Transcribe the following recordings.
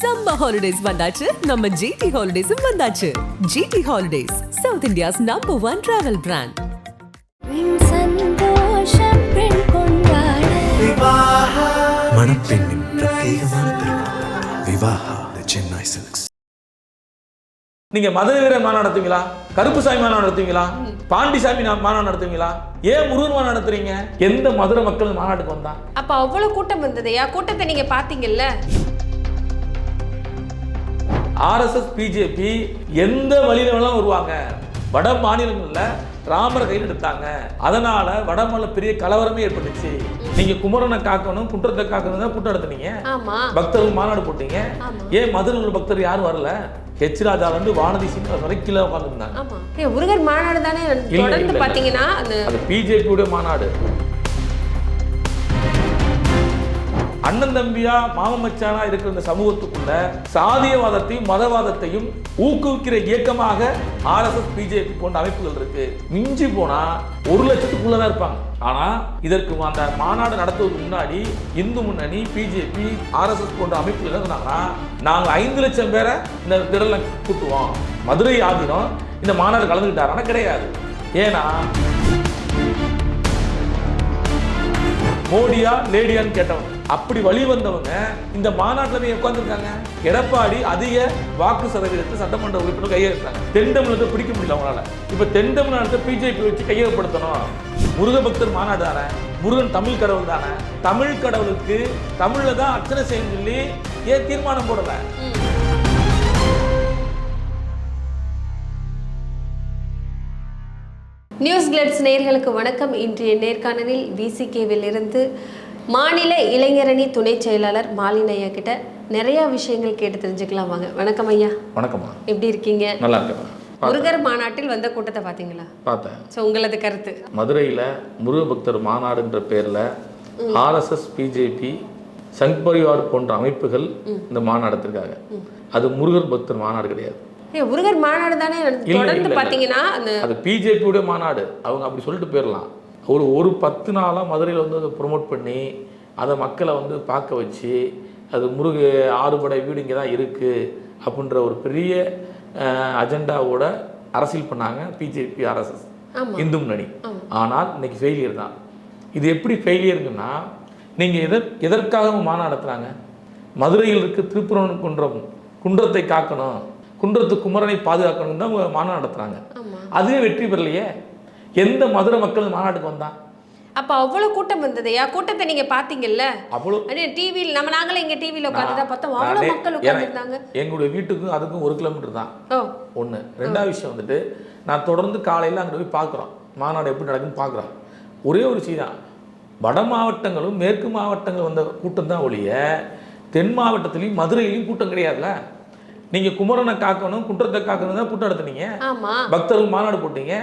Summer holidays வந்தாச்சு. நம்ம GT ஹாலிடேஸும் வந்தாச்சு. GT holidays South India's number one travel brand மணப்பெண்ணின் பிரத்யேகமான விவாஹா சென்னை சில்க்ஸ் நீங்க மதுரை வீர மாநாடு நடத்துவீங்களா கருப்புசாமி மாநாடு நடத்துவீங்களா? பாண்டிசாமி மாநாடு நடத்துவீங்களா? ஏன் முருகன் மாநாடு நடத்துறீங்க? எந்த மதுரை மக்கள் மாநாட்டுக்கு வந்தா? அப்ப அவ்வளவு கூட்டம் வந்ததையா கூட்டத்தை நீங்க பாத்தீங்கல்ல ஆர்எஸ்எஸ் பிஜேபி எந்த வழியில வேணாலும் வருவாங்க. வட மாநிலங்கள்ல ராமரை கையில் எடுத்தாங்க. அதனால வடமாநில பெரிய கலவரமே ஏற்பட்டுச்சு. நீங்க குமரனை காக்கணும் குற்றத்தை காக்கணும் தான் கூட்டம் நடத்துனீங்க. பக்தர்கள் மாநாடு போட்டீங்க. ஏன் மதுரை உள்ள பக்தர் யாரும் வரல? ஹெச் ராஜால இருந்து வானதி சிங் வரை கீழே உட்காந்துருந்தாங்க முருகர் மாநாடு தானே தொடர்ந்து. பாத்தீங்கன்னா அந்த அது பிஜேபியுடைய மாநாடு. அண்ணன் தம்பியா மாமன் இருக்கிற இந்த சமூகத்துக்குள்ள சாதியவாதத்தையும் மதவாதத்தையும் ஊக்குவிக்கிற இயக்கமாக ஆர்எஸ்எஸ் பிஜேபி போன்ற அமைப்புகள் இருக்கு. மிஞ்சி போனா ஒரு லட்சத்துக்குள்ளதான் இருப்பாங்க. ஆனா இதற்கு அந்த மாநாடு நடத்துவதற்கு முன்னாடி இந்து முன்னணி பிஜேபி ஆர்எஸ்எஸ் போன்ற அமைப்புகள் என்ன சொன்னாங்கன்னா நாங்கள் ஐந்து லட்சம் பேரை இந்த திடல கூட்டுவோம். மதுரை ஆதீனம் இந்த மாநாடு கலந்துக்கிட்டாரானா கிடையாது. ஏன்னா மோடியா லேடியான்னு கேட்டவங்க. அப்படி வழி வந்தவங்க இந்த மாநாட்டில் போய் உட்காந்துருக்காங்க எடப்பாடி அதிக வாக்கு சதவீதத்தை சட்டமன்ற உறுப்பினர் கையெழுத்தாங்க தென் தமிழகத்தை பிடிக்க முடியல அவங்களால. இப்ப தென் தமிழ்நாட்டை பிஜேபி வச்சு கையகப்படுத்தணும். முருக பக்தர் மாநாடு தானே முருகன் தமிழ் கடவுள் தானே தமிழ் கடவுளுக்கு தமிழ்ல தான் அர்ச்சனை செய்யணும்னு சொல்லி ஏன் தீர்மானம் போடல? நியூஸ் கிளட்ஸ் நேர்களுக்கு வணக்கம். இன்றைய நேர்காணலில் விசிகேவில் இருந்து மாநில இளைஞரணி துணை செயலாளர் மாலின் ஐயா கிட்ட நிறைய விஷயங்கள் கேட்டு தெரிஞ்சுக்கலாம் வாங்க. வணக்கம் ஐயா. வணக்கம்மா. எப்படி இருக்கீங்க? நல்லா இருக்கேன் முருகர் மாநாட்டில் வந்த கூட்டத்தை பாத்தீங்களா பார்த்தேன். ஸோ உங்களது கருத்து. மதுரையில் முருக பக்தர் மாநாடுன்ற பேரில் ஆர்எஸ்எஸ் பிஜேபி சங் பரிவார் போன்ற அமைப்புகள் இந்த மாநாடு நடத்திருக்காங்க அது முருகர் பக்தர் மாநாடு கிடையாது. முருகர் மாநாடு தானே? தொடர்ந்து அந்த அது பிஜேபியோட மாநாடு. அவங்க அப்படி சொல்லிட்டு போயிடலாம். ஒரு ஒரு பத்து நாளாக மதுரையில் வந்து அதை ப்ரொமோட் பண்ணி அதை மக்களை வந்து பார்க்க வச்சு அது முருக ஆறுபடை வீடு இங்கே தான் இருக்குது அப்படின்ற ஒரு பெரிய அஜெண்டாவோட அரசியல் பண்ணாங்க பிஜேபி ஆர்எஸ்எஸ். இந்து முன்னணி. ஆனால் இன்னைக்கு ஃபெயிலியர் தான். இது எப்படி ஃபெயிலியருங்கன்னா நீங்கள் எதற் எதற்காக மாநாடு நடத்துகிறாங்க மதுரையில் இருக்க திருப்புறன் குன்றம் குன்றத்தை காக்கணும் குன்றத்து குமரனை பாதுகாக்கணும் தான் மாநாடு நடத்துகிறாங்க அதுவே வெற்றி பெறலையே? எந்த மதுரை மக்கள் மாநாட்டுக்கு வந்தான்? அப்ப அவ்வளவு கூட்டம் வந்ததையா கூட்டத்தை நீங்க பாத்தீங்கல்ல? அவ்வளோ அண்ணே டிவியில் நம்ம நாங்களே இங்க டிவியில் உட்காந்து தான் பார்த்தோம். அவ்வளவு மக்கள் உட்காந்துருந்தாங்க எங்களுடைய வீட்டுக்கும் அதுக்கும் ஒரு கிலோமீட்டர் தான். ஒன்று ரெண்டாவது விஷயம் வந்துட்டு நான் தொடர்ந்து காலையில் அங்கே போய் பார்க்குறோம். மாநாடு எப்படி நடக்குன்னு பார்க்குறோம். ஒரே ஒரு விஷயம் தான். வட மாவட்டங்களும் மேற்கு மாவட்டங்கள் வந்த கூட்டம் தான் ஒழிய தென் மாவட்டத்திலையும் மதுரையிலையும் கூட்டம் கிடையாதுல்ல? நீங்கள் குமரனை காக்கணும் குற்றத்தை காக்கணும் தான் கூட்டம் நடத்துனீங்க. பக்தர்கள் மாநாடு போட்டீங்க.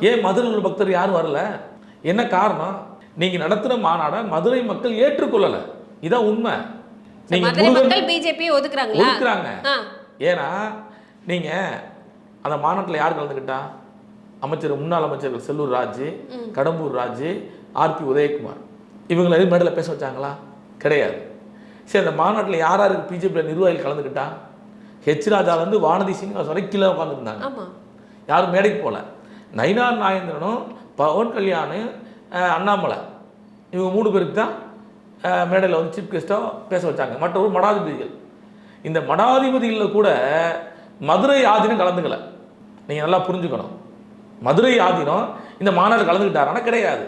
ஏன் மதுரையில் உள்ள பக்தர் யாரும் வரல? என்ன காரணம்? நீங்க நடத்துன மாநாடை மதுரை மக்கள் ஏற்றுக்கொள்ளல. இதான் உண்மை. நீங்க பிஜேபி ஒதுக்குறாங்க. ஆ. ஏன்னா நீங்க அந்த மாநாட்டில் யார் கலந்துக்கிட்டா? அமைச்சர் முன்னாள் அமைச்சர்கள் செல்லூர் ராஜு கடம்பூர் ராஜு ஆர்பி உதயகுமார். இவங்களை எதுவும் மேடையில் பேச வச்சாங்களா? கிடையாது. சரி அந்த மாநாட்டில் யார் யாருக்கு பிஜேபியில் நிர்வாகிகள் கலந்துக்கிட்டா? ஹெச் ராஜாலேருந்து வானதி சிங் வரை கீழே உட்காந்துருந்தாங்க யாரும் மேடைக்கு போகல. நயினார் நாகேந்திரனும் பவன் கல்யாண் அண்ணாமலை. இவங்க மூணு பேருக்கு தான் மேடையில் வந்து சீஃப் கெஸ்ட்டாக பேச வச்சாங்க. மற்றவர் மடாதிபதிகள். இந்த மடாதிபதிகளில் கூட மதுரை ஆதீனம் கலந்துக்கல. நீங்கள் நல்லா புரிஞ்சுக்கணும். மதுரை ஆதீனம் இந்த மாநாடு கலந்துக்கிட்டாரானா கிடையாது.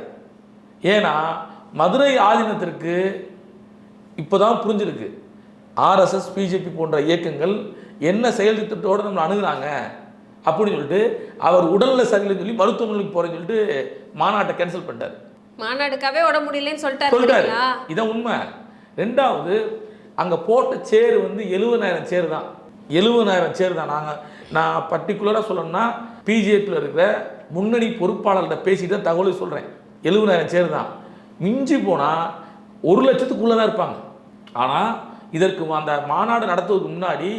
ஏன்னா மதுரை ஆதீனத்திற்கு இப்போதான் புரிஞ்சிருக்கு. ஆர்எஸ்எஸ் பிஜேபி போன்ற இயக்கங்கள் என்ன செயல் திட்டத்தோடு நம்மளை அணுகுறாங்க அப்படின்னு சொல்லிட்டு அவர் உடல்ல சரியில்லைன்னு சொல்லி மருத்துவமனைக்கு போறேன்னு சொல்லிட்டு மாநாட்டை கேன்சல் பண்ணிட்டார். மாநாடுக்காவே உட முடியலன்னு சொல்லிட்டாரு சொல்லிட்டாரு? இதான் உண்மை. ரெண்டாவது அங்க போட்ட சேர் வந்து எழுபதாயிரம் சேர் தான். எழுபதாயிரம் சேர் தான். நாங்க நான் பர்டிகுலராக சொல்லணும்னா பிஜேபியில் இருக்கிற முன்னணி பொறுப்பாளர்கிட்ட பேசிட்டு தான் தகவலை சொல்றேன். எழுபதாயிரம் சேர் தான். மிஞ்சி போனா ஒரு லட்சத்துக்குள்ள தான் இருப்பாங்க. ஆனா இதற்கு அந்த மாநாடு நடத்துவதற்கு முன்னாடி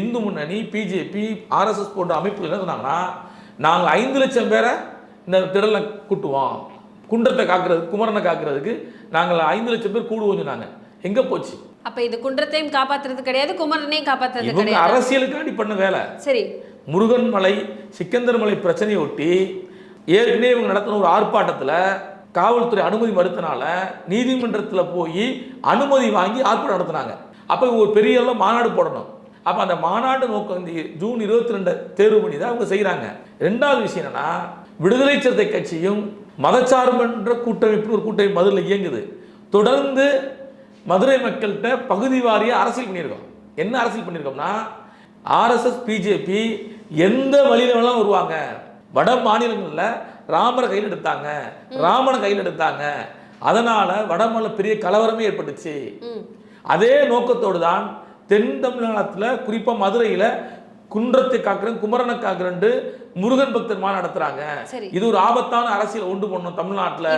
இந்து முன்னணி பிஜேபி ஆர்எஸ்எஸ் போன்ற அமைப்புகள் என்ன சொன்னாங்கன்னா நாங்கள் ஐந்து லட்சம் பேரை இந்த திடலை கூட்டுவோம். குண்டத்தை காக்கிறதுக்கு குமரனை காக்கிறதுக்கு நாங்கள் ஐந்து லட்சம் பேர் கூடுவோம் சொன்னாங்க. எங்கே போச்சு? அப்ப இது குன்றத்தையும் காப்பாத்துறது கிடையாது குமரனையும் காப்பாத்துறது கிடையாது? அரசியலுக்காண்டி பண்ண வேலை. சரி. முருகன் மலை சிக்கந்தர் மலை பிரச்சனையை ஒட்டி ஏற்கனவே இவங்க நடத்தின ஒரு ஆர்ப்பாட்டத்தில் காவல்துறை அனுமதி மறுத்தனால நீதிமன்றத்தில் போய் அனுமதி வாங்கி ஆர்ப்பாட்டம் நடத்தினாங்க. அப்போ ஒரு பெரிய அளவில் மாநாடு போடணும். அப்போ அந்த மாநாடு நோக்கம் இந்த ஜூன் இருபத்தி ரெண்டு தேர்வு பண்ணி தான் அவங்க செய்கிறாங்க ரெண்டாவது விஷயம் என்னன்னா விடுதலை சிறுத்தை கட்சியும் மதச்சார்பற்ற கூட்டமைப்பு ஒரு கூட்டமைப்பு மதுரையில் இயங்குது. தொடர்ந்து மதுரை மக்கள்கிட்ட பகுதி வாரியாக அரசியல் பண்ணியிருக்கோம். என்ன அரசியல் பண்ணியிருக்கோம்னா ஆர்எஸ்எஸ் பிஜேபி எந்த வழியில வேணாலும் வருவாங்க. வட மாநிலங்களில் ராமரை கையில் எடுத்தாங்க. ராமனை கையில் எடுத்தாங்க. அதனால வடமாநில பெரிய கலவரமே ஏற்பட்டுச்சு. அதே நோக்கத்தோடு தான் தென் தமிழ்நாட்டில் குறிப்பாக மதுரையில் குன்றத்தை காக்கிறேன் குமரனை காக்கிறேன்ட்டு முருகன் பக்தர் மாநாடு நடத்துறாங்க. இது ஒரு ஆபத்தான அரசியல் உண்டு பண்ணணும் தமிழ்நாட்டில்.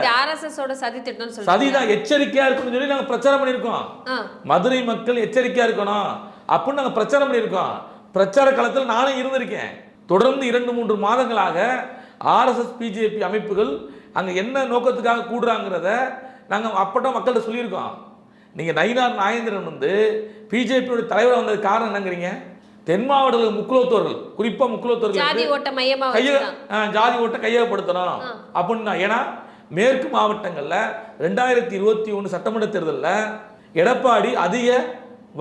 சதி சதிதான் எச்சரிக்கையா இருக்கணும்னு சொல்லி நாங்கள் பிரச்சாரம் பண்ணியிருக்கோம். ஆ. மதுரை மக்கள் எச்சரிக்கையா இருக்கணும் அப்படின்னு நாங்கள் பிரச்சாரம் பண்ணியிருக்கோம். பிரச்சார காலத்தில் நானும் இருந்திருக்கேன். தொடர்ந்து இரண்டு மூன்று மாதங்களாக ஆர்எஸ்எஸ் பிஜேபி அமைப்புகள் அங்கே என்ன நோக்கத்துக்காக கூடுறாங்கிறத நாங்கள் அப்பட்ட மக்கள்கிட்ட சொல்லியிருக்கோம். நீங்கள் நயினார் நாகேந்திரன் வந்து பிஜேபியோட தலைவராக வந்தது காரணம் என்னங்கிறீங்க? தென் மாவட்டத்தில் முக்குலத்தோர்கள் குறிப்பாக முக்குலத்தோர்கள் ஜாதி ஓட்ட மையமா கைய ஜாதி ஓட்டை கையகப்படுத்தணும் அப்படின்னா ஏன்னா மேற்கு மாவட்டங்களில் ரெண்டாயிரத்தி இருபத்தி ஒன்று சட்டமன்ற தேர்தலில் எடப்பாடி அதிக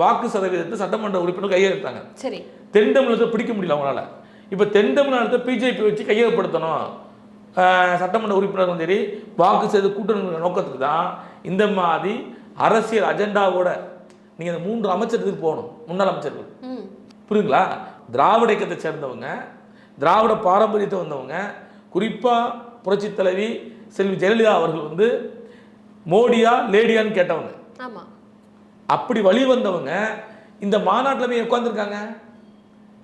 வாக்கு சதவீதத்தை சட்டமன்ற உறுப்பினர் கையெழுத்தாங்க சரி. தென் தமிழகத்தை பிடிக்க முடியல அவங்களால. இப்போ தென் தமிழ்நாட்டை பிஜேபி வச்சு கையகப்படுத்தணும். சட்டமன்ற உறுப்பினர்களும் சரி வாக்கு செய்து கூட்டணி நோக்கத்துக்கு தான் இந்த மாதிரி அரசியல் அஜெண்டாவோட நீங்கள் இந்த மூன்று அமைச்சருக்கு போகணும். முன்னாள் அமைச்சர்கள். புரியுங்களா திராவிட இயக்கத்தை சேர்ந்தவங்க திராவிட பாரம்பரியத்தை வந்தவங்க குறிப்பாக புரட்சித் தலைவி செல்வி ஜெயலலிதா அவர்கள் வந்து மோடியா லேடியான்னு கேட்டவங்க. அப்படி வழி வந்தவங்க இந்த மாநாட்டில் போய் உட்காந்துருக்காங்க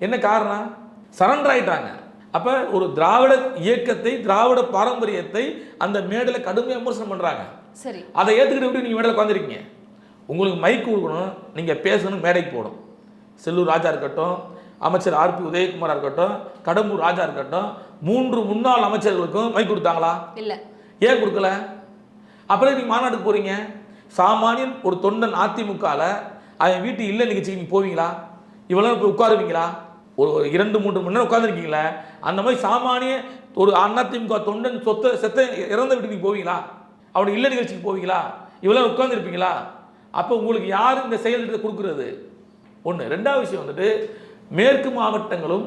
என்ன காரணம்? சரண்டர் ஆயிட்டாங்க. அப்போ ஒரு திராவிட இயக்கத்தை திராவிட பாரம்பரியத்தை அந்த மேடையில் கடுமையாக விமர்சனம் பண்ணுறாங்க சரி. அதை ஏற்றுக்கிட்டு எப்படி நீங்கள் மேடையில் உட்காந்துருக்கீங்க உங்களுக்கு மைக் கொடுக்கணும் நீங்கள் பேசணும் மேடைக்கு போகணும். செல்லூர் ராஜா இருக்கட்டும் அமைச்சர் ஆர்பி உதயகுமாரா இருக்கட்டும் கடம்பூர் ராஜா இருக்கட்டும் மூன்று முன்னாள் அமைச்சர்களுக்கும் மைக் கொடுத்தாங்களா? இல்ல. ஏன் கொடுக்கல? அப்புறம் நீங்கள் மாநாட்டுக்கு போகிறீங்க சாமானியன் ஒரு தொண்டன் அதிமுகவில் அவன் வீட்டு இல்லை நிகழ்ச்சிக்கு நீங்கள் போவீங்களா? இவ்வளோ போய் உட்காருவீங்களா? ஒரு இரண்டு மூன்று மணி நேரம் உட்காந்துருக்கீங்களா அந்த மாதிரி சாமானிய ஒரு அதிமுக தொண்டன் சொத்த செத்த இறந்த வீட்டுக்கு நீங்க போவீங்களா? அவனுக்கு இல்லை நிகழ்ச்சிக்கு போவீங்களா? இவ்வளோ உட்காந்துருப்பீங்களா அப்போ உங்களுக்கு யார் இந்த செயல் கொடுக்குறது? ஒன்று ரெண்டாவது விஷயம் வந்துட்டு மேற்கு மாவட்டங்களும்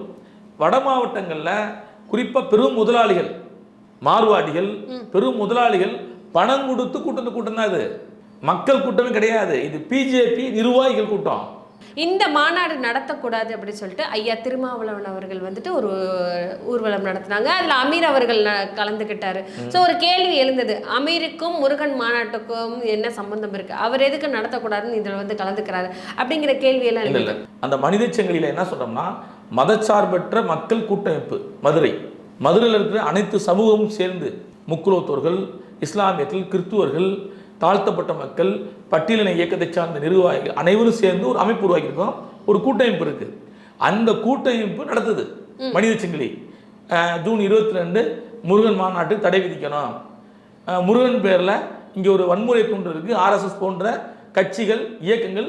வட மாவட்டங்களில் குறிப்பாக பெரும் முதலாளிகள் மார்வாடிகள் பெரும் முதலாளிகள் பணம் கொடுத்து கூட்டம் கூட்டம் தான் இது மக்கள் கூட்டமே கிடையாது. இது பிஜேபி நிர்வாகிகள் கூட்டம். இந்த மாநாடு நடத்தக்கூடாது அப்படின்னு சொல்லிட்டு ஐயா திருமாவளவன் அவர்கள் வந்துட்டு ஒரு ஊர்வலம் நடத்தினாங்க. அதுல அமீர் அவர்கள் கலந்துக்கிட்டாரு ஸோ ஒரு கேள்வி எழுந்தது. அமீருக்கும் முருகன் மாநாட்டுக்கும் என்ன சம்பந்தம் இருக்கு? அவர் எதுக்கு நடத்தக்கூடாதுன்னு இதுல வந்து கலந்துக்கிறாரு அப்படிங்கிற கேள்வி எல்லாம் இல்லை. அந்த மனித சங்கிலியில் என்ன சொல்றோம்னா மதச்சார்பற்ற மக்கள் கூட்டமைப்பு மதுரை. மதுரையில் இருக்கிற அனைத்து சமூகமும் சேர்ந்து முக்குலோத்தோர்கள் இஸ்லாமியர்கள் கிறிஸ்துவர்கள் தாழ்த்தப்பட்ட மக்கள் பட்டியலின இயக்கத்தை சார்ந்த நிர்வாகிகள் அனைவரும் சேர்ந்து ஒரு அமைப்பு உருவாக்கியிருக்கோம். ஒரு கூட்டமைப்பு இருக்கு. அந்த கூட்டமைப்பு நடத்துது. மனித சங்கிலி. ஜூன் இருபத்தி ரெண்டு முருகன் மாநாட்டுக்கு தடை விதிக்கணும். முருகன் பேரில் இங்கே ஒரு வன்முறை தூண்டு இருக்குது ஆர்எஸ்எஸ் போன்ற கட்சிகள் இயக்கங்கள்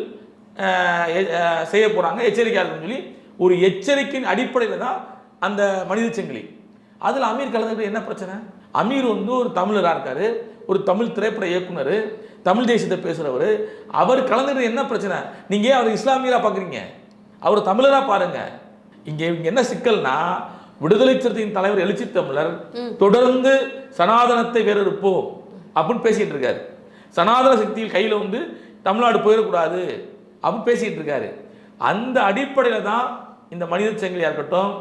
செய்ய போகிறாங்க எச்சரிக்கையாக இருக்குன்னு சொல்லி ஒரு எச்சரிக்கையின் அடிப்படையில் தான் அந்த மனித சங்கிலி. அதில் அமீர் கலந்துக்கிட்டு என்ன பிரச்சனை? அமீர் வந்து ஒரு தமிழராக இருக்காரு. ஒரு தமிழ் திரைப்பட இயக்குனர் தமிழ் தேசியத்தை பேசுகிறவர் அவர் கலந்துக்கிட்டு என்ன பிரச்சனை? நீங்கள் அவர் இஸ்லாமியராக பார்க்குறீங்க அவர் தமிழராக பாருங்க. இங்கே இங்க என்ன சிக்கல்னா விடுதலை சிறுத்தையின் தலைவர் எழுச்சி தமிழர் தொடர்ந்து சனாதனத்தை வேறறுப்போம் அப்படின்னு பேசிட்டு இருக்காரு. சனாதன சக்தியில் கையில் வந்து தமிழ்நாடு போயிடக்கூடாது அப்படின்னு பேசிட்டு இருக்காரு. அந்த அடிப்படையில் தான் இந்த மனித சங்கிலியாக இருக்கட்டும்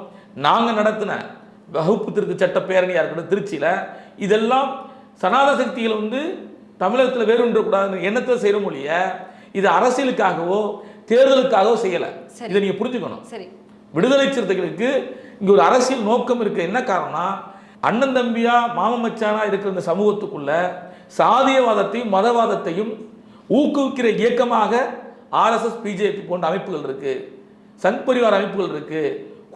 நாங்கள் நடத்தின வகுப்பு திருத்த சட்ட பேரணியாக இருக்கட்டும் திருச்சியில் இதெல்லாம் சனாதன சக்திகள் வந்து தமிழகத்தில் வேறுன்றக்கூடாதுன்ற எண்ணத்தில் செய்கிற மொழிய இது அரசியலுக்காகவோ தேர்தலுக்காகவோ செய்யலை. இதை நீங்கள் புரிஞ்சுக்கணும். சரி. விடுதலை சிறுத்தைகளுக்கு இங்க ஒரு அரசியல் நோக்கம் இருக்கு. என்ன காரணம்னா அண்ணன் தம்பியா மாம மச்சானா இருக்கிற இந்த சமூகத்துக்குள்ள சாதியவாதத்தையும் மதவாதத்தையும் ஊக்குவிக்கிற இயக்கமாக ஆர்எஸ்எஸ் பிஜேபி போன்ற அமைப்புகள் இருக்கு. சங் பரிவார் அமைப்புகள் இருக்கு.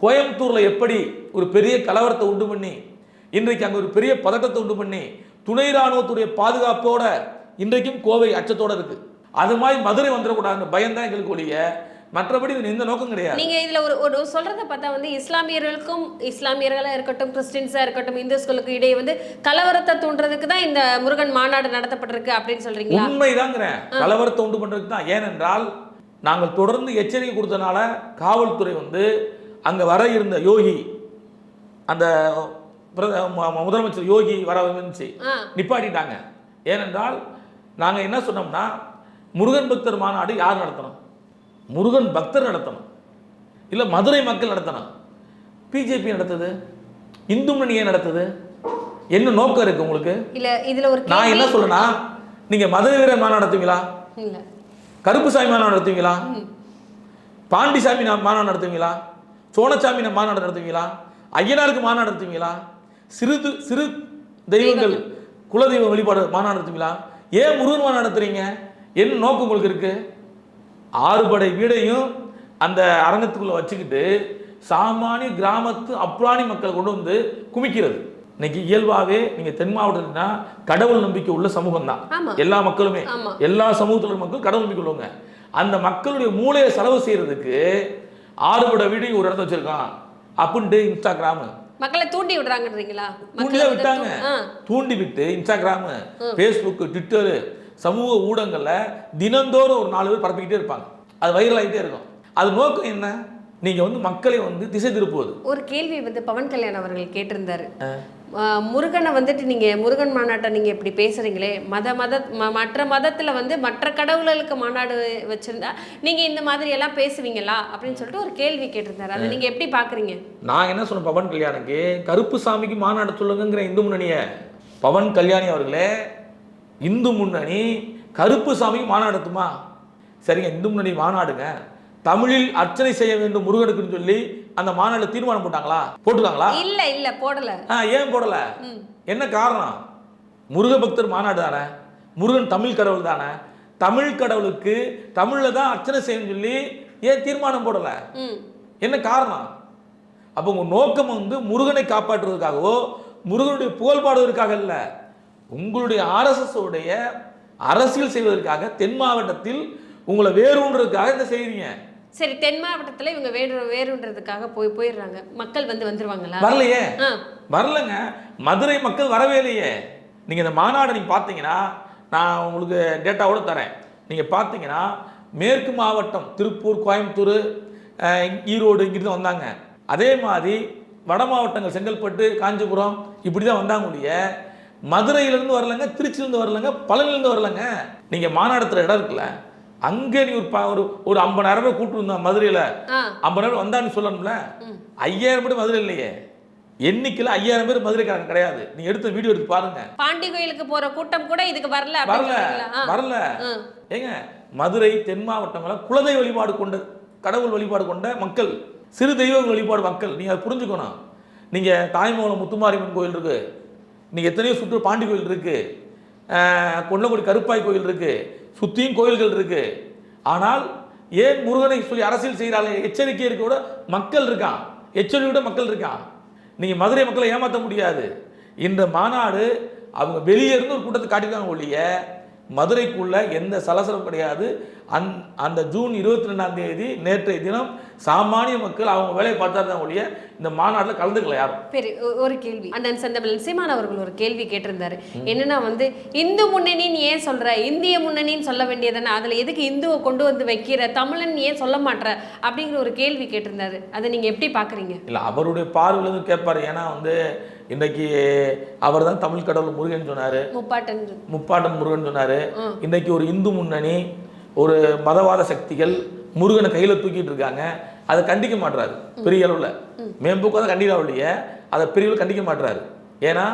கோயம்புத்தூர்ல எப்படி ஒரு பெரிய கலவரத்தை உண்டு பண்ணி இன்றைக்கு அங்க ஒரு பெரிய பதட்டத்தை உண்டு பண்ணி துணை ராணுவத்துடைய பாதுகாப்போட இன்றைக்கும் கோவை அச்சத்தோட இருக்கு. அது மாதிரி மதுரை வந்துடக்கூடாதுன்னு பயம்தான் எங்களுக்கு ஒழிய மற்றபடி இது எந்த நோக்கம் கிடையாது. நீங்க இதுல ஒரு ஒரு சொல்றத பார்த்தா வந்து இஸ்லாமியர்களுக்கும் இஸ்லாமியர்களா இருக்கட்டும் கிறிஸ்டின்ஸா இருக்கட்டும் இந்துஸ்களுக்கும் இடையே வந்து கலவரத்தை தூண்டுறதுக்கு தான் இந்த முருகன் மாநாடு நடத்தப்பட்டிருக்கு அப்படின்னு சொல்றீங்களா? உண்மைதாங்கிறேன். கலவரத்தை உண்டு பண்றதுக்கு தான். ஏனென்றால் நாங்கள் தொடர்ந்து எச்சரிக்கை கொடுத்தனால காவல்துறை வந்து அங்க வர இருந்த யோகி அந்த முதலமைச்சர் யோகி வர இருந்துச்சு ஆ. நிப்பாட்டிட்டாங்க. ஏனென்றால் நாங்க என்ன சொன்னோம்னா முருகன் பக்தர் மாநாடு யார் நடத்தணும்? முருகன் பக்தர் நடத்தணும். இல்ல மதுரை மக்கள் நடத்தணும். பிஜேபி நடத்துது? இந்து ஏன் நடத்துது? என்ன நோக்கம் இருக்கு உங்களுக்கு? இல்ல இதுல ஒரு நான் என்ன சொல்றேன்னா நீங்க மதுரை வீர மாநாடு நடத்துவீங்களா? கருப்புசாமி மாநாடு நடத்துவீங்களா? பாண்டிசாமி மாநாடு நடத்துவீங்களா? சோனசாமி மாநாடு நடத்துவீங்களா? ஐயனாருக்கு மாநாடு நடத்துவீங்களா? சிறு சிறு தெய்வங்கள் குலதெய்வ வழிபாடு மாநாடு நடத்துவீங்களா ஏன் முருகன் மாநாடு நடத்துறீங்க என்ன நோக்கம் உங்களுக்கு இருக்கு? ஆறுபடை வீடையும் அந்த அரங்கத்துக்குள்ள வச்சுக்கிட்டு சாமானிய கிராமத்து அப்ராணி மக்களை கொண்டு வந்து குமிக்கிறது இன்னைக்கு இயல்பாவே நீங்க தென் மாவட்டத்துனா கடவுள் நம்பிக்கை உள்ள சமூகம் தான். எல்லா மக்களுமே. எல்லா சமூகத்துல உள்ள கடவுள் நம்பிக்கை உள்ளவங்க. அந்த மக்களுடைய மூளையை செலவு செய்யறதுக்கு ஆறுபடை வீடையும் ஒரு இடத்துல வச்சிருக்கான். அப்படின்ட்டு இன்ஸ்டாகிராம். மக்களை தூண்டி விடுறாங்கன்றீங்களா? தூண்டி விட்டாங்க. தூண்டி விட்டு இன்ஸ்டாகிராம் ஃபேஸ்புக் ட்விட்டரு சமூக ஊடகங்கள்ல தினந்தோறும் ஒரு நாலு பேர் பரப்பிக்கிட்டே இருப்பாங்க. அது வைரல் ஆகிட்டே இருக்கும். அது நோக்கம் என்ன? நீங்க வந்து மக்களை வந்து திசை திருப்புவது. ஒரு கேள்வி வந்து பவன் கல்யாண் அவர்கள் கேட்டிருந்தாரு. முருகனை வந்துட்டு நீங்க முருகன் மாநாட்டை நீங்க இப்படி பேசுறீங்களே மத மத மற்ற மதத்துல வந்து மற்ற கடவுள்களுக்கு மாநாடு வச்சிருந்தா நீங்க இந்த மாதிரி எல்லாம் பேசுவீங்களா அப்படின்னு சொல்லிட்டு ஒரு கேள்வி கேட்டிருந்தாரு. அதை நீங்க எப்படி பாக்குறீங்க? நான் என்ன சொன்னேன் பவன் கல்யாணுக்கு கருப்பு சாமிக்கு மாநாடு சொல்லுங்கிற இந்து முன்னணிய. பவன் கல்யாணி அவர்களே இந்து முன்னணி கருப்பு சாமிக்கு மாநாடு நடத்துமா சரிங்க இந்து முன்னணி மாநாடுங்க. தமிழில் அர்ச்சனை செய்ய வேண்டும் முருகனுக்குன்னு சொல்லி அந்த மாநாடுல தீர்மானம் போட்டாங்களா? போட்டுருக்காங்களா? இல்ல இல்ல போடல. ஆ ஏன் போடல? என்ன காரணம்? முருக பக்தர் மாநாடு தானே? முருகன் தமிழ் கடவுள் தானே? தமிழ் கடவுளுக்கு தமிழ்ல தான் அர்ச்சனை செய்யணும்னு சொல்லி ஏன் தீர்மானம் போடல? என்ன காரணம்? அப்போ உங்க நோக்கம் வந்து முருகனை காப்பாற்றுவதற்காகவோ முருகனுடைய புகழ் பாடுவதற்காக இல்ல. உங்களுடைய உடைய அரசியல் செய்வதற்காக தென் மாவட்டத்தில் உங்களை வேரூன்றதுக்காக இதை செய்றீங்க. சரி தென் மாவட்டத்துல இவங்க வேறு வேறுன்றதுக்காக போய் போயிடுறாங்க. மக்கள் வந்து வந்துருவாங்களா? வரலையே. வரலங்க. மதுரை மக்கள் வரவே இல்லையே. நீங்க இந்த மாநாடு நீங்க பார்த்தீங்கன்னா நான் உங்களுக்கு டேட்டாவோட தரேன். நீங்க பார்த்தீங்கன்னா மேற்கு மாவட்டம் திருப்பூர் கோயம்புத்தூர் ஈரோடு இங்கிட்டு தான் வந்தாங்க. அதே மாதிரி வட மாவட்டங்கள் செங்கல்பட்டு காஞ்சிபுரம் இப்படி தான் வந்தாங்க ஒழிய மதுரையிலேருந்து வரலங்க திருச்சியிலேருந்து வரலங்க பழனிலேருந்து வரலங்க. நீங்கள் மாநாடத்தில் இடம் இருக்குல்ல அங்கே நீ ஒரு ப- ஒரு ஒரு ஐம்பதாயிரம் பேர் கூட்டு வந்தா மதுரையில். ஐம்பதாயிரம் வந்தான்னு சொல்லணும்ல? ஐயாயிரம் பேர் மதுரை இல்லையே. எண்ணிக்கையில் ஐயாயிரம் பேர் மதுரைக்காரங்க கிடையாது. நீ எடுத்த வீடியோ எடுத்து பாருங்க. பாண்டி கோயிலுக்கு போற கூட்டம் கூட இதுக்கு வரல வரல. வரல. ஏங்க மதுரை தென் மாவட்டங்கள குலதெய்வ வழிபாடு கொண்ட கடவுள் வழிபாடு கொண்ட மக்கள் சிறு தெய்வ வழிபாடு மக்கள் நீங்க அதை புரிஞ்சுக்கணும். நீங்க தாய்மங்கலம் முத்துமாரியம்மன் கோயில் இருக்கு. நீங்க எத்தனையோ சுற்று பாண்டி கோயில் இருக்கு. ஆஹ் கொல்லங்குடி கருப்பாய் கோயில் இருக்குது சுற்றியும் கோயில்கள் இருக்குது ஆனால் ஏன் முருகனை சொல்லி அரசியல் செய்கிறாங்க எச்சரிக்கை இருக்க கூட மக்கள் இருக்கான். எச்சரிக்கையோட மக்கள் இருக்கான். நீங்கள் மதுரை மக்களை ஏமாற்ற முடியாது. இந்த மாநாடு அவங்க வெளியே இருந்து ஒரு கூட்டத்தை காட்டியிருக்காங்க ஒழிய மதுரைக்குள்ளே எந்த சலசலம் கிடையாது. அந் அந்த ஜூன் இருபத்தி ரெண்டாம் தேதி நேற்றைய தினம் சாமானிய மக்கள் அவங்க வேலையை பார்த்தா தான் ஒழிய இந்த மாநாட்டில் கலந்துக்கல யாரும். பெரிய ஒரு கேள்வி. அண்ணன் செந்தமிழன் சீமான் அவர்கள் ஒரு கேள்வி கேட்டிருந்தாரு. என்னன்னா வந்து இந்து முன்னணின்னு ஏன் சொல்ற? இந்திய முன்னணின்னு சொல்ல வேண்டியதானே அதுல எதுக்கு இந்துவை கொண்டு வந்து வைக்கிற? தமிழன் ஏன் சொல்ல மாட்ற? அப்படிங்கிற ஒரு கேள்வி கேட்டிருந்தாரு. அதை நீங்க எப்படி பாக்குறீங்க? இல்லை அவருடைய பார்வையிலேருந்து கேட்பாரு ஏன்னா வந்து இன்றைக்கி அவர் தான் தமிழ் கடவுள் முருகன் சொன்னார். முப்பாட்டன் முப்பாட்டன் முருகன் சொன்னார். இன்றைக்கி ஒரு இந்து முன்னணி ஒரு மதவாத சக்திகள் முருகனை கையில் தூக்கிட்டு இருக்காங்க அதை கண்டிக்க மாட்றாரு. பெரிய அளவில். மேம்போக்காக கண்டிக்கலாம் ஒழிய அதை பெரிய அளவில் கண்டிக்க மாட்டுறாரு ஏன்னா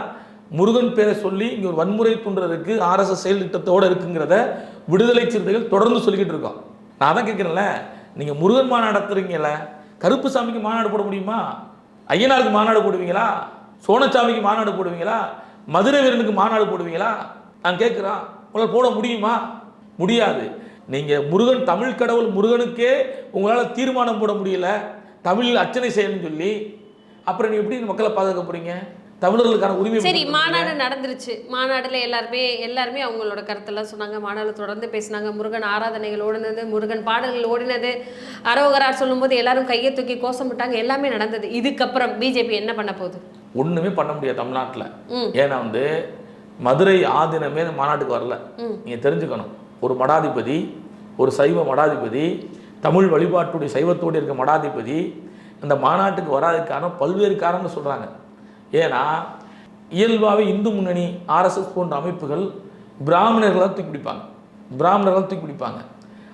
முருகன் பேரை சொல்லி இங்கே ஒரு வன்முறை தூண்டுறதுக்கு ஆர்எஸ்எஸ் செயல் திட்டத்தோடு இருக்குங்கிறத விடுதலை சிறுத்தைகள் தொடர்ந்து சொல்லிக்கிட்டு இருக்கோம். நான் தான் கேட்குறேன்ல நீங்கள் முருகன் மாநாடு நடத்துறீங்கள கருப்பு சாமிக்கு மாநாடு போட முடியுமா? ஐயனாருக்கு மாநாடு போடுவீங்களா? சோனச்சாமிக்கு மாநாடு போடுவீங்களா? மதுரை வீரனுக்கு மாநாடு போடுவீங்களா? நான் கேட்குறான் உங்களால் போட முடியுமா? முடியாது. நீங்கள் முருகன் தமிழ் கடவுள் முருகனுக்கே உங்களால் தீர்மானம் போட முடியல. தமிழில் அர்ச்சனை செய்யணும்னு சொல்லி அப்புறம் நீ எப்படி மக்களை பாதுகாக்க போறீங்க? தமிழர்களுக்கான உரிமை சரி. மாநாடு நடந்துருச்சு. மாநாடுல எல்லாருமே எல்லாருமே அவங்களோட கருத்தெல்லாம் சொன்னாங்க. மாநாடு தொடர்ந்து பேசினாங்க. முருகன் ஆராதனைகள் ஓடினது முருகன் பாடல்கள் ஓடினது. அரோகரார் சொல்லும்போது எல்லாரும் கையை தூக்கி கோஷமிட்டாங்க எல்லாமே நடந்தது. இதுக்கப்புறம் பிஜேபி என்ன பண்ண போகுது? ஒண்ணுமே பண்ண முடியாது தமிழ்நாட்டுல. ஏன்னா வந்து மதுரை ஆதீனமே மாநாட்டுக்கு வரல. ம். நீங்க தெரிஞ்சுக்கணும். ஒரு மடாதிபதி ஒரு சைவ மடாதிபதி தமிழ் வழிபாட்டுடைய சைவத்தோடு இருக்க மடாதிபதி அந்த மாநாட்டுக்கு வராததுக்கான பல்வேறு காரணங்கள் சொல்றாங்க. ஏன்னா இயல்பாகவே இந்து முன்னணி ஆர்எஸ்எஸ் போன்ற அமைப்புகள் பிராமணர்களை தூக்கி பிடிப்பாங்க. பிராமணர்களை தூக்கி பிடிப்பாங்க.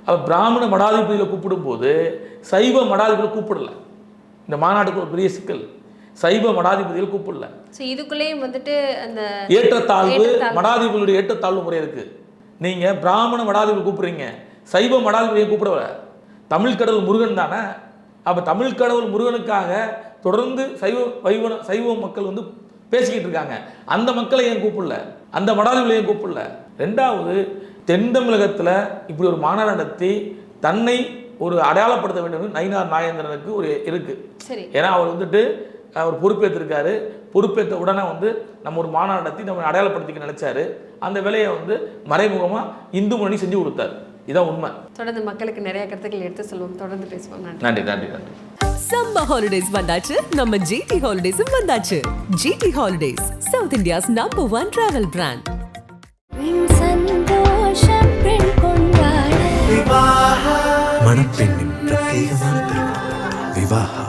அப்போ பிராமண மடாதிபதிகளை கூப்பிடும்போது சைவ மடாதிபதிகளை கூப்பிடல. இந்த மாநாட்டுக்கு ஒரு பெரிய சிக்கல். சைவ மடாதிபதிகளை கூப்பிடல. இதுக்குள்ளேயும் வந்துட்டு அந்த ஏற்றத்தாழ்வு. மடாதிபதிகளுடைய ஏற்றத்தாழ்வு முறை இருக்கு. நீங்க பிராமண மடாதிபதி கூப்பிடுறீங்க. சைவ மடாதிபதியை கூப்பிடல. தமிழ் கடவுள் முருகன் தானே? அப்ப தமிழ் கடவுள் முருகனுக்காக தொடர்ந்து சைவ வைவன சைவ மக்கள் வந்து பேசிக்கிட்டு இருக்காங்க. அந்த மக்களை ஏன் கூப்பிடல? அந்த மடாதிபதியை ஏன் கூப்பிடல? ரெண்டாவது தென் தமிழகத்துல இப்படி ஒரு மாநாடு நடத்தி தன்னை ஒரு அடையாளப்படுத்த வேண்டும் நயினார் நாகேந்திரனுக்கு ஒரு இருக்கு. சரி. ஏன்னா அவர் வந்துட்டு அவர் பொறுப்பேற்றிருக்காரு. பொறுப்பேற்ற உடனே வந்து நம்ம ஒரு மாநாடு நடத்தி நம்ம அடையாளப்படுத்திக்க நினைச்சாரு. அந்த வேலையை வந்து மறைமுகமாக இந்து முன்னணி செஞ்சு கொடுத்தாரு. இதான் உண்மை. தொடர்ந்து மக்களுக்கு நிறைய கருத்துக்கள் எடுத்து சொல்லுவோம். தொடர்ந்து பேசுவோம். நன்றி. நன்றி நன்றி சம்மர் ஹாலிடேஸ் வந்தாச்சு. நம்ம ஜிடி ஹாலிடேஸும் வந்தாச்சு. GT holidays South India's number one travel brand மணப்பெண்ணின் பிரத்யேகமான திருமணம் விவாஹா